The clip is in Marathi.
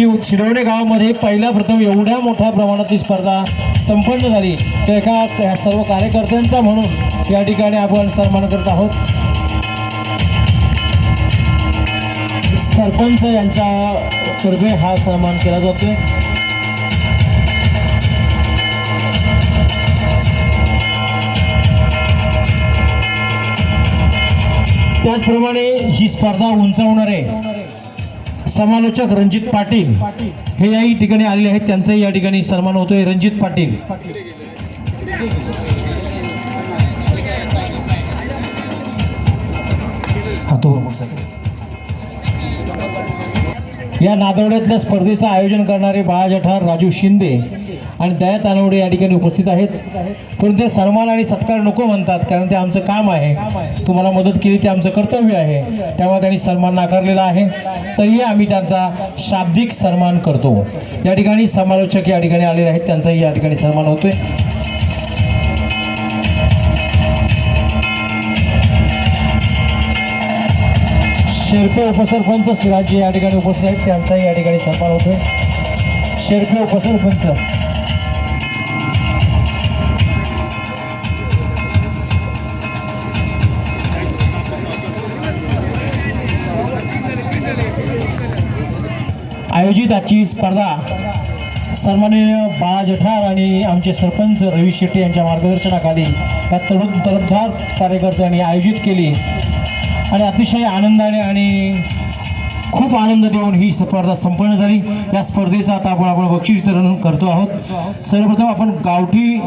की शिरवणे गावामध्ये पहिल्या प्रथम एवढ्या मोठ्या प्रमाणात ही स्पर्धा संपन्न झाली. तर एका सर्व कार्यकर्त्यांचा म्हणून या ठिकाणी आपण सन्मान करत आहोत. सरपंच यांच्या तर्फे हा सन्मान केला जातोय. त्याचप्रमाणे ही स्पर्धा उंचावणारे समालोचक रणजित पाटील हे याही ठिकाणी आलेले आहेत. त्यांचाही या ठिकाणी सन्मान होतोय. रणजित पाटील. हा तो या नादवड्यातल्या स्पर्धेचं आयोजन करणारे बाळाजठार राजू शिंदे आणि दया तानवडे या ठिकाणी उपस्थित आहेत. पण ते सन्मान आणि सत्कार नको म्हणतात कारण ते आमचं काम आहे. तुम्हाला मदत केली ते आमचं कर्तव्य आहे. त्यामुळे त्यांनी सन्मान नाकारलेला आहे. तरीही आम्ही त्यांचा शाब्दिक सन्मान करतो. या ठिकाणी समालोचक या ठिकाणी आलेले आहेत. त्यांचाही या ठिकाणी सन्मान होतोय. शेर्पे उपसरपंच शिवाजी या ठिकाणी उपस्थित आहेत त्यांचाही या ठिकाणी सन्मान होतोय शेर्पे उपसरपंच आयोजित आजची स्पर्धा सन्माननीय बाळा जठार आणि आमचे सरपंच रवी शेट्टी यांच्या मार्गदर्शनाखाली या तरुण तलबदार कार्यकर्त्यांनी आयोजित केली आणि अतिशय आनंदाने आणि खूप आनंद देऊन ही स्पर्धा संपन्न झाली. या स्पर्धेचा आता आपण आपण बक्षीस वितरण करतो आहोत. सर्वप्रथम आपण गावठी